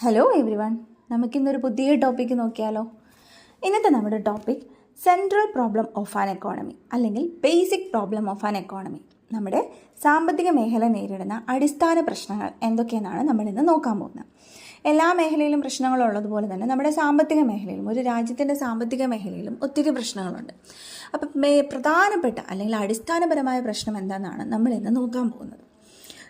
Hello every one നമുക്കിന്നൊരു പുതിയ topic നോക്കിയാലോ? ഇന്നത്തെ നമ്മുടെ topic central problem of an economy അല്ലെങ്കിൽ basic problem of an economy നമ്മുടെ സാമ്പത്തിക മേഖല നേരിടുന്ന അടിസ്ഥാന പ്രശ്നങ്ങൾ എന്തൊക്കെയെന്നാണ് നമ്മളിന്ന് നോക്കാൻ പോകുന്നത്. എല്ലാ മേഖലയിലും പ്രശ്നങ്ങളുള്ളതുപോലെ തന്നെ നമ്മുടെ സാമ്പത്തിക മേഖലയിലും ഒരു രാജ്യത്തിന്റെ സാമ്പത്തിക മേഖലയിലും ഒത്തിരി പ്രശ്നങ്ങളുണ്ട്. അപ്പം പ്രധാനപ്പെട്ട അല്ലെങ്കിൽ അടിസ്ഥാനപരമായ പ്രശ്നം എന്താണെന്നാണ് നമ്മളിന്ന് നോക്കാൻ പോകുന്നത്.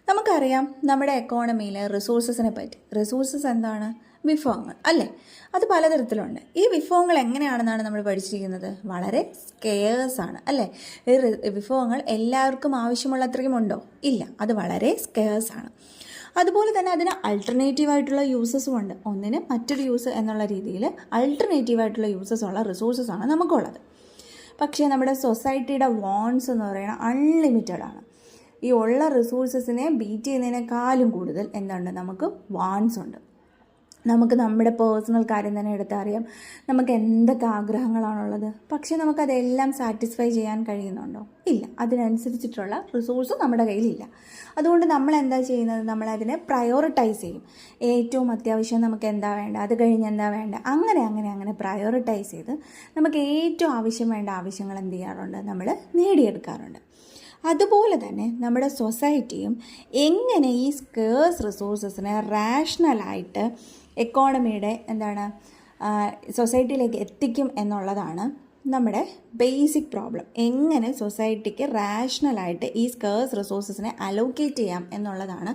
നമുക്കറിയാം നമ്മുടെ എക്കോണമിയിലെ റിസോഴ്സസിനെ പറ്റി. റിസോഴ്സസ് എന്താണ്? വിഭവങ്ങൾ അല്ലേ? അത് പലതരത്തിലുണ്ട്. ഈ വിഭവങ്ങൾ എങ്ങനെയാണെന്നാണ് നമ്മൾ പഠിച്ചിരിക്കുന്നത്? വളരെ സ്കെയേഴ്സ് ആണ് അല്ലേ? ഈ വിഭവങ്ങൾ എല്ലാവർക്കും ആവശ്യമുള്ള അത്രയും ഉണ്ടോ? ഇല്ല അത് വളരെ സ്കെയേഴ്സ് ആണ്. അതുപോലെ തന്നെ അതിന് ആയിട്ടുള്ള യൂസസും ഉണ്ട്. ഒന്നിന് മറ്റൊരു യൂസ് എന്നുള്ള രീതിയിൽ അൾട്ടർനേറ്റീവ് ആയിട്ടുള്ള യൂസസ് ഉള്ള റിസോഴ്സസ് ആണ് നമുക്കുള്ളത്. പക്ഷേ നമ്മുടെ സൊസൈറ്റിയുടെ വോൺസ് എന്ന് പറയുന്നത് അൺലിമിറ്റഡ് ആണ്. ഈ ഉള്ള റിസോഴ്സസിനെ ബീറ്റ് ചെയ്യുന്നതിനേക്കാളും കൂടുതൽ എന്താണ്? നമുക്ക് വാൺസ് ഉണ്ട്. നമുക്ക് നമ്മുടെ പേഴ്സണൽ കാര്യം തന്നെ എടുത്തറിയാം നമുക്ക് എന്തൊക്കെ ആഗ്രഹങ്ങളാണുള്ളത്. പക്ഷേ നമുക്കതെല്ലാം സാറ്റിസ്ഫൈ ചെയ്യാൻ കഴിയുന്നുണ്ടോ? ഇല്ല. അതിനനുസരിച്ചിട്ടുള്ള റിസോഴ്സ് നമ്മുടെ കയ്യിലില്ല. അതുകൊണ്ട് നമ്മൾ എന്താ ചെയ്യുന്നത്? നമ്മളതിനെ പ്രയോറിറ്റൈസ് ചെയ്യും. ഏറ്റവും അത്യാവശ്യം നമുക്ക് എന്താ വേണ്ട? അത് കഴിഞ്ഞ് എന്താ വേണ്ട? അങ്ങനെ അങ്ങനെ അങ്ങനെ പ്രയോറിറ്റൈസ് ചെയ്ത് നമുക്ക് ഏറ്റവും ആവശ്യം വേണ്ട ആവശ്യങ്ങൾ എന്ത് ചെയ്യാറുണ്ട്? നമ്മൾ നേടിയെടുക്കാറുണ്ട്. അതുപോലെ തന്നെ നമ്മുടെ സൊസൈറ്റിയും എങ്ങനെ ഈ സ്കേഴ്സ് റിസോഴ്സസിനെ റാഷണലായിട്ട് എക്കോണമിയുടെ എന്താണ് സൊസൈറ്റിയിലേക്ക് എത്തിക്കും എന്നുള്ളതാണ് നമ്മുടെ ബേസിക് പ്രോബ്ലം എങ്ങനെ സൊസൈറ്റിക്ക് റാഷണലായിട്ട് ഈ സ്കേഴ്സ് റിസോഴ്സസിനെ അലോക്കേറ്റ് ചെയ്യാം എന്നുള്ളതാണ്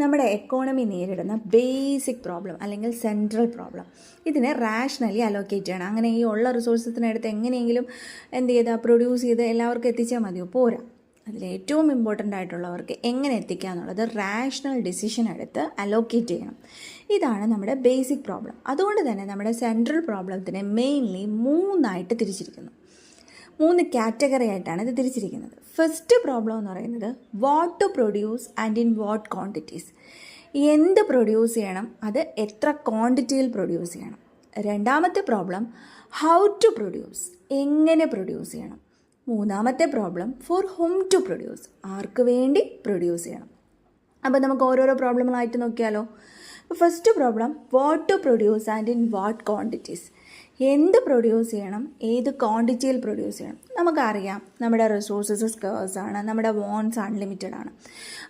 നമ്മുടെ എക്കോണമി നേരിടുന്ന ബേസിക് പ്രോബ്ലം അല്ലെങ്കിൽ സെൻട്രൽ പ്രോബ്ലം ഇതിനെ റാഷണലി അലോക്കേറ്റ് ചെയ്യണം. അങ്ങനെ ഈ ഉള്ള റിസോഴ്സസിനെടുത്ത് എങ്ങനെയെങ്കിലും എന്ത് ചെയ്താൽ പ്രൊഡ്യൂസ് ചെയ്ത് എല്ലാവർക്കും എത്തിച്ചാൽ മതിയോ? പോരാ. അതിൽ ഏറ്റവും ഇമ്പോർട്ടന്റ് ആയിട്ടുള്ളവർക്ക് എങ്ങനെ എത്തിക്കുക എന്നുള്ളത് റാഷണൽ ഡിസിഷൻ എടുത്ത് അലോക്കേറ്റ് ചെയ്യണം. ഇതാണ് നമ്മുടെ ബേസിക് പ്രോബ്ലം അതുകൊണ്ട് തന്നെ നമ്മുടെ സെൻട്രൽ പ്രോബ്ലത്തിനെ മെയിൻലി മൂന്നായിട്ട് തിരിച്ചിരിക്കുന്നു. മൂന്ന് കാറ്റഗറി ആയിട്ടാണ് ഇത് തിരിച്ചിരിക്കുന്നത്. ഫസ്റ്റ് പ്രോബ്ലം എന്ന് പറയുന്നത് what to produce and in what quantities എന്ത് പ്രൊഡ്യൂസ് ചെയ്യണം അത് എത്ര ക്വാണ്ടിറ്റിയിൽ പ്രൊഡ്യൂസ് ചെയ്യണം. രണ്ടാമത്തെ പ്രോബ്ലം ഹൗ ടു പ്രൊഡ്യൂസ് എങ്ങനെ പ്രൊഡ്യൂസ് ചെയ്യണം. മൂന്നാമത്തെ problem for whom to produce ആർക്ക് വേണ്ടി പ്രൊഡ്യൂസ് ചെയ്യണം? അപ്പോൾ നമുക്ക് ഓരോരോ പ്രോബ്ലങ്ങളായിട്ട് നോക്കിയാലോ. First problem what to produce and in what quantities എന്ത് പ്രൊഡ്യൂസ് ചെയ്യണം? ഏത് ക്വാണ്ടിറ്റിയിൽ പ്രൊഡ്യൂസ് ചെയ്യണം? നമുക്കറിയാം. നമ്മുടെ റിസോഴ്സസ് സ്കേഴ്സ് ആണ്. നമ്മുടെ വോൺസ് അൺലിമിറ്റഡ് ആണ്.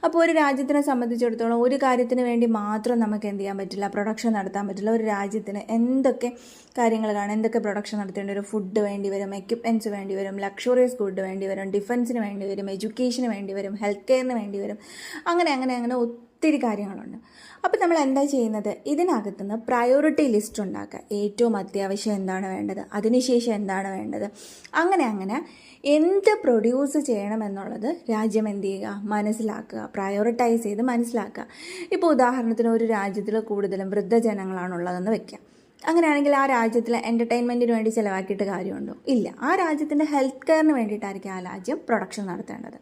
അപ്പോൾ ഒരു രാജ്യത്തിനെ സംബന്ധിച്ചിടത്തോളം ഒരു കാര്യത്തിന് വേണ്ടി മാത്രം നമുക്ക് എന്ത് ചെയ്യാൻ പറ്റില്ല? പ്രൊഡക്ഷൻ നടത്താൻ പറ്റില്ല. ഒരു രാജ്യത്തിന് എന്തൊക്കെ കാര്യങ്ങൾ കാണും? എന്തൊക്കെ പ്രൊഡക്ഷൻ നടത്തേണ്ടി വരും? ഫുഡ് വേണ്ടി വരും എക്യുപ്മെന്റ്സ് വേണ്ടി വരും ലക്ഷറിയസ് ഗുഡ് വേണ്ടി വരും ഡിഫൻസിന് വേണ്ടി വരും എഡ്യൂക്കേഷന് വേണ്ടി വരും ഹെൽത്ത് കെയറിന് വേണ്ടി വരും. അങ്ങനെ അങ്ങനെ അങ്ങനെ ഒത്തിരി കാര്യങ്ങളുണ്ട്. അപ്പോൾ നമ്മൾ എന്താ ചെയ്യുന്നത്? ഇതിനകത്തുനിന്ന് പ്രയോറിറ്റി ലിസ്റ്റ് ഉണ്ടാക്കുക. ഏറ്റവും അത്യാവശ്യം എന്താണ് വേണ്ടത്? അതിനുശേഷം എന്താണ് വേണ്ടത്? അങ്ങനെ അങ്ങനെ എന്ത് പ്രൊഡ്യൂസ് ചെയ്യണമെന്നുള്ളത് രാജ്യം എന്ത് ചെയ്യുക? മനസ്സിലാക്കുക. പ്രയോറിറ്റൈസ് ചെയ്ത് മനസ്സിലാക്കുക. ഇപ്പോൾ ഉദാഹരണത്തിന് ഒരു രാജ്യത്തിൽ കൂടുതലും വൃദ്ധജനങ്ങളാണുള്ളതെന്ന് വെക്കാം. അങ്ങനെയാണെങ്കിൽ ആ രാജ്യത്തിലെ എന്റർടൈൻമെന്റിന് വേണ്ടി ചിലവാക്കിയിട്ട് കാര്യമുണ്ടോ? ഇല്ല. ആ രാജ്യത്തിന്റെ ഹെൽത്ത് കെയറിന് വേണ്ടിയിട്ടായിരിക്കും ആ രാജ്യം പ്രൊഡക്ഷൻ നടത്തേണ്ടത്.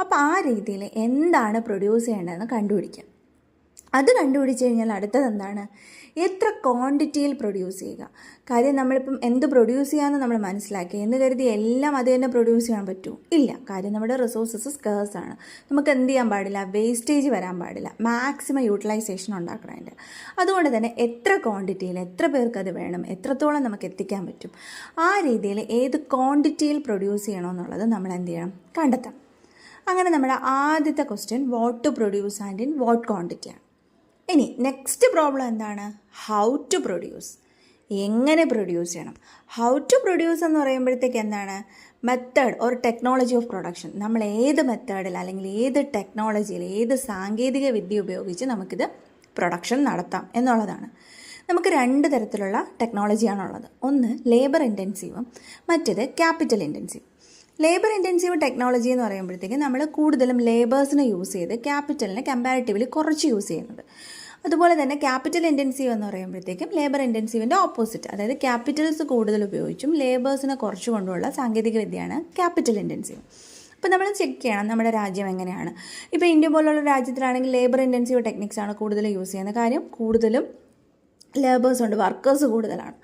അപ്പോൾ ആ രീതിയിൽ എന്താണ് പ്രൊഡ്യൂസ് ചെയ്യേണ്ടതെന്ന് കണ്ടുപിടിക്കുക അത് കണ്ടുപിടിച്ച് കഴിഞ്ഞാൽ അടുത്തത് എന്താണ്? എത്ര ക്വാണ്ടിറ്റിയിൽ പ്രൊഡ്യൂസ് ചെയ്യുക? കാര്യം നമ്മളിപ്പം എന്ത് പ്രൊഡ്യൂസ് ചെയ്യാമെന്ന് നമ്മൾ മനസ്സിലാക്കി. എന്ന് കരുതി എല്ലാം അത് തന്നെ പ്രൊഡ്യൂസ് ചെയ്യാൻ പറ്റൂ. ഇല്ല. കാര്യം നമ്മുടെ റിസോഴ്സസ് സ്കേഴ്സ് ആണ്. നമുക്ക് എന്ത് ചെയ്യാൻ പാടില്ല? വേസ്റ്റേജ് വരാൻ പാടില്ല. മാക്സിമം യൂട്ടിലൈസേഷൻ ഉണ്ടാക്കണം അതുകൊണ്ട് തന്നെ എത്ര ക്വാണ്ടിറ്റിയിൽ എത്ര പേർക്ക് അത് വേണം? എത്രത്തോളം നമുക്ക് എത്തിക്കാൻ പറ്റും? ആ രീതിയിൽ ഏത് ക്വാണ്ടിറ്റിയിൽ പ്രൊഡ്യൂസ് ചെയ്യണമെന്നുള്ളത് നമ്മൾ എന്ത് ചെയ്യണം? കണ്ടെത്തണം. അങ്ങനെ നമ്മുടെ ആദ്യത്തെ question what to produce and in what ക്വാണ്ടിറ്റിയാണ് ഇനി നെക്സ്റ്റ് പ്രോബ്ലം എന്താണ്? ഹൗ ടു പ്രൊഡ്യൂസ് എങ്ങനെ പ്രൊഡ്യൂസ് ചെയ്യണം? ഹൗ ടു പ്രൊഡ്യൂസ് എന്ന് പറയുമ്പോഴത്തേക്ക് എന്താണ്? മെത്തേഡ് ഒരു ടെക്നോളജി ഓഫ് പ്രൊഡക്ഷൻ നമ്മൾ ഏത് മെത്തേഡിൽ അല്ലെങ്കിൽ ഏത് ടെക്നോളജിയിൽ ഏത് സാങ്കേതിക വിദ്യ ഉപയോഗിച്ച് നമുക്കിത് പ്രൊഡക്ഷൻ നടത്താം എന്നുള്ളതാണ്. നമുക്ക് രണ്ട് തരത്തിലുള്ള ടെക്നോളജിയാണുള്ളത് ഒന്ന് ലേബർ ഇന്റൻസീവും മറ്റേത് capital intensive labour intensive technology എന്ന് പറയുമ്പോഴത്തേക്ക് നമ്മൾ കൂടുതലും ലേബേഴ്സിനെ യൂസ് ചെയ്ത് ക്യാപിറ്റലിനെ കമ്പാരിറ്റീവ്ലി കുറച്ച് യൂസ് ചെയ്യുന്നത്. അതുപോലെ തന്നെ ക്യാപിറ്റൽ ഇന്റൻസീവ് എന്ന് പറയുമ്പോഴത്തേക്കും ലേബർ ഇന്റൻസീവിന്റെ ഓപ്പോസിറ്റ് അതായത് ക്യാപിറ്റൽസ് കൂടുതൽ ഉപയോഗിച്ചും ലേബേഴ്സിനെ കുറച്ച് കൊണ്ടുള്ള സാങ്കേതിക വിദ്യയാണ് ക്യാപിറ്റൽ ഇന്റൻസീവ് അപ്പോൾ നമ്മൾ ചെക്ക് ചെയ്യണം നമ്മുടെ രാജ്യം എങ്ങനെയാണ്. ഇപ്പോൾ ഇന്ത്യ പോലുള്ള രാജ്യത്തിലാണെങ്കിൽ ലേബർ ഇന്റൻസീവ് ടെക്നിക്സാണ് കൂടുതൽ യൂസ് ചെയ്യുന്ന കാര്യം. കൂടുതലും ലേബേഴ്സ് ഉണ്ട് വർക്കേഴ്സ് കൂടുതലാണ്.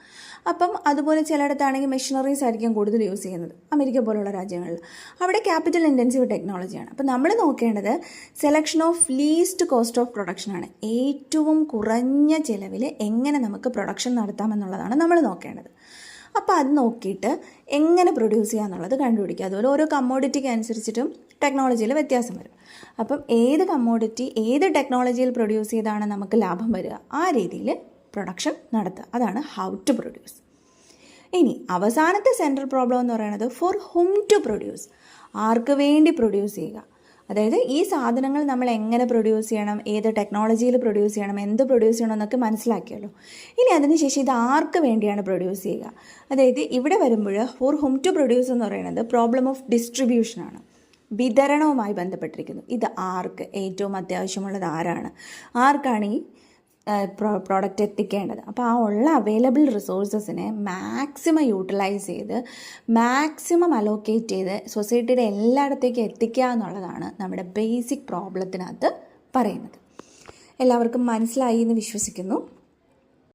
അപ്പം അതുപോലെ ചിലയിടത്താണെങ്കിൽ മെഷീനറീസ് ആയിരിക്കും കൂടുതൽ യൂസ് ചെയ്യുന്നത്. അമേരിക്ക പോലുള്ള രാജ്യങ്ങളിൽ. അവിടെ ക്യാപിറ്റൽ ഇന്റൻസീവ് ടെക്നോളജിയാണ്. അപ്പം നമ്മൾ നോക്കേണ്ടത് selection of least cost of പ്രൊഡക്ഷനാണ് ഏറ്റവും കുറഞ്ഞ ചിലവിൽ എങ്ങനെ നമുക്ക് പ്രൊഡക്ഷൻ നടത്താമെന്നുള്ളതാണ് നമ്മൾ നോക്കേണ്ടത്. അപ്പോൾ അത് നോക്കിയിട്ട് എങ്ങനെ പ്രൊഡ്യൂസ് ചെയ്യുക എന്നുള്ളത് കണ്ടുപിടിക്കുക. അതുപോലെ ഓരോ കമ്മോഡിറ്റിക്ക് അനുസരിച്ചിട്ടും ടെക്നോളജിയിൽ വ്യത്യാസം വരും. അപ്പം ഏത് കമ്മോഡിറ്റി ഏത് ടെക്നോളജിയിൽ പ്രൊഡ്യൂസ് ചെയ്താണ് നമുക്ക് ലാഭം വരിക? ആ രീതിയിൽ പ്രൊഡക്ഷൻ നടത്തുക. അതാണ് ഹൗ ടു പ്രൊഡ്യൂസ് ഇനി അവസാനത്തെ സെൻട്രൽ പ്രോബ്ലം എന്ന് പറയുന്നത് ഫോർ ഹും ടു പ്രൊഡ്യൂസ് ആർക്ക് വേണ്ടി പ്രൊഡ്യൂസ് ചെയ്യുക. അതായത് ഈ സാധനങ്ങൾ നമ്മൾ എങ്ങനെ പ്രൊഡ്യൂസ് ചെയ്യണം ഏത് ടെക്നോളജിയിൽ പ്രൊഡ്യൂസ് ചെയ്യണം എന്ത് പ്രൊഡ്യൂസ് ചെയ്യണം എന്നൊക്കെ മനസ്സിലാക്കിയല്ലോ. ഇനി അതിനുശേഷം ഇത് ആർക്ക് വേണ്ടിയാണ് പ്രൊഡ്യൂസ് ചെയ്യുക? അതായത് ഇവിടെ വരുമ്പോൾ ഫോർ ഹും ടു പ്രൊഡ്യൂസ് എന്ന് പറയുന്നത് പ്രോബ്ലം ഓഫ് ഡിസ്ട്രിബ്യൂഷനാണ് വിതരണവുമായി ബന്ധപ്പെട്ടിരിക്കുന്നു. ഇത് ആർക്ക്? ഏറ്റവും അത്യാവശ്യമുള്ളത് ആരാണ്? ആർക്കാണ് ഈ പ്രോഡക്റ്റ് എത്തിക്കേണ്ടത്. അപ്പോൾ ആ ഉള്ള അവൈലബിൾ റിസോഴ്സസിനെ മാക്സിമം യൂട്ടിലൈസ് ചെയ്ത് മാക്സിമം അലോക്കേറ്റ് ചെയ്ത് സൊസൈറ്റിയുടെ എല്ലായിടത്തേക്കും എത്തിക്കുക എന്നുള്ളതാണ് നമ്മുടെ ബേസിക് പ്രോബ്ലത്തിനകത്ത് പറയുന്നത്. എല്ലാവർക്കും മനസ്സിലായി എന്ന് വിശ്വസിക്കുന്നു.